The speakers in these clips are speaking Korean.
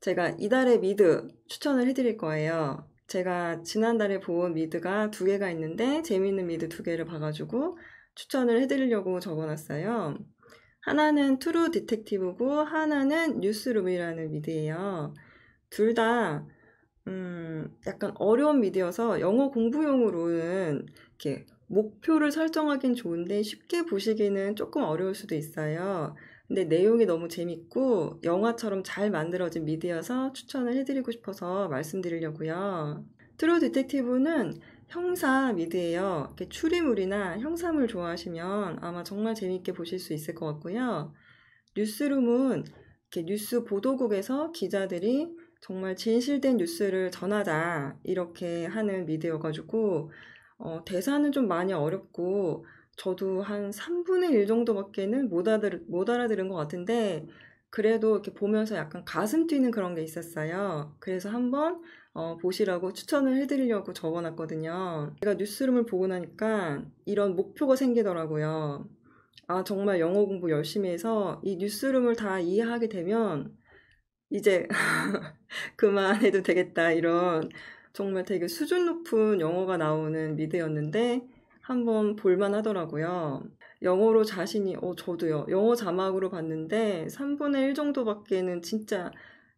제가 이달의 미드 추천을 해드릴 거예요. 제가 지난달에 본 미드가 두 개가 있는데 재미있는 미드 두 개를 봐가지고 추천을 해드리려고 적어놨어요. 하나는 트루 디텍티브고 하나는 뉴스룸이라는 미드예요. 둘 다 음, 약간 어려운 미드여서 영어 공부용으로는 이렇게 목표를 설정하긴 좋은데 쉽게 보시기는 조금 어려울 수도 있어요. 근데 내용이 너무 재밌고 영화처럼 잘 만들어진 미드여서 추천을 해드리고 싶어서 말씀드리려고요. 트루 디텍티브는 형사 미드예요. 이렇게 추리물이나 형사물 좋아하시면 아마 정말 재밌게 보실 수 있을 것 같고요. 뉴스룸은 이렇게 뉴스 보도국에서 기자들이 정말 진실된 뉴스를 전하자 이렇게 하는 미드여가지고 어, 대사는 좀 많이 어렵고 저도 한 3분의 1 정도밖에는 못, 알아들, 못 알아들은 것 같은데 그래도 이렇게 보면서 약간 가슴 뛰는 그런 게 있었어요. 그래서 한번 어, 보시라고 추천을 해드리려고 적어놨거든요. 제가 뉴스룸을 보고 나니까 이런 목표가 생기더라고요. 아, 정말 영어 공부 열심히 해서 이 뉴스룸을 다 이해하게 되면 이제 그만해도 되겠다. 이런 정말 되게 수준 높은 영어가 나오는 미드였는데 한번 볼만 하더라고요. 영어로 자신이, 어, 저도요. 영어 자막으로 봤는데 3분의 1 정도밖에는 진짜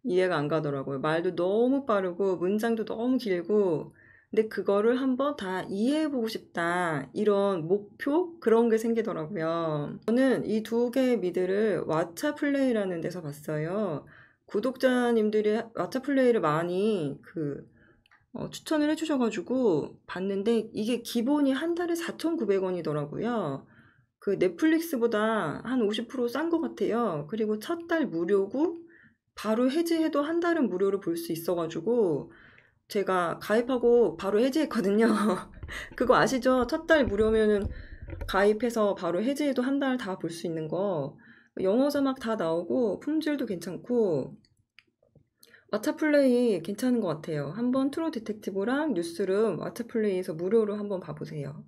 이해가 안 가더라고요. 말도 너무 빠르고 문장도 너무 길고 근데 그거를 한번 다 이해해보고 싶다. 이런 목표? 그런 게 생기더라고요. 저는 이 두 개의 미드를 왓챠 플레이라는 데서 봤어요. 구독자님들이 왓챠 플레이를 많이 그 어, 추천을 해주셔가지고 봤는데 이게 기본이 한 달에 4,900원이더라고요. 그 넷플릭스보다 한 50%싼 것 같아요. 그리고 첫 달 무료고 바로 해지해도 한 달은 무료로 볼 수 있어가지고 제가 가입하고 바로 해지했거든요. 그거 아시죠? 첫 달 무료면은 가입해서 바로 해지해도 한 달 다 볼 수 있는 거. 영어 자막 다 나오고 품질도 괜찮고 왓챠 플레이 괜찮은 것 같아요. 한번 트루 디텍티브랑 뉴스룸 왓챠 플레이에서 무료로 한번 봐보세요.